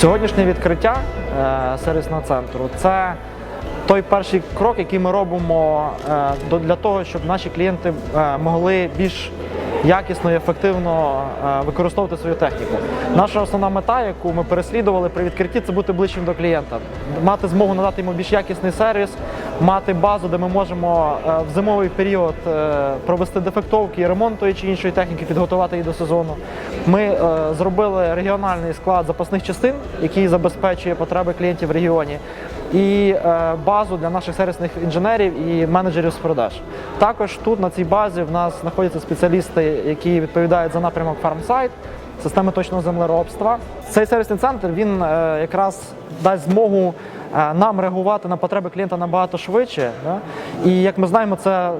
Сьогоднішнє відкриття е, сервісного центру це той перший крок, який ми робимо е, для того, щоб наші клієнти е, могли більш якісно і ефективно використовувати свою техніку. Наша основна мета, яку ми переслідували при відкритті, це бути ближчим до клієнта, мати змогу надати йому більш якісний сервіс, мати базу, де ми можемо в зимовий період провести дефектовки ремонт чи іншої техніки, підготувати її до сезону. Ми е, зробили регіональний склад запасних частин, який забезпечує потреби клієнтів в регіоні, і е, базу для наших сервісних інженерів і менеджерів з продаж. Також тут на цій базі в нас знаходяться спеціалісти, які відповідають за напрямок фармсайт, системи точного землеробства. Цей сервісний центр він е, якраз дасть змогу е, нам реагувати на потреби клієнта набагато швидше. Да? І як ми знаємо, це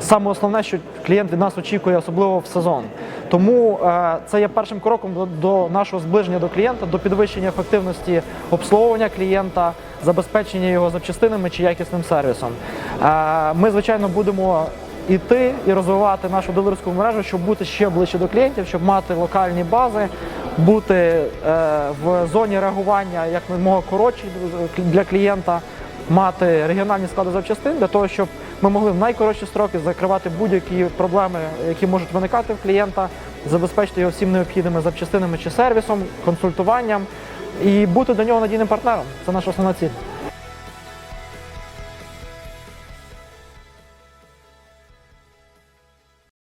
саме основне, що клієнт від нас очікує, особливо в сезон. Тому е, це є першим кроком до, нашого зближення до клієнта, до підвищення ефективності обслуговування клієнта, забезпечення його запчастинами чи якісним сервісом. Е, ми, звичайно, будемо іти і розвивати нашу дилерську мережу, щоб бути ще ближче до клієнтів, щоб мати локальні бази, бути е, в зоні реагування як мого коротші для клієнта, мати регіональні склади запчастин для того, щоб ми могли в найкоротші строки закривати будь-які проблеми, які можуть виникати в клієнта, забезпечити його всім необхідними запчастинами чи сервісом, консультуванням і бути до нього надійним партнером. Це наша основна ціль.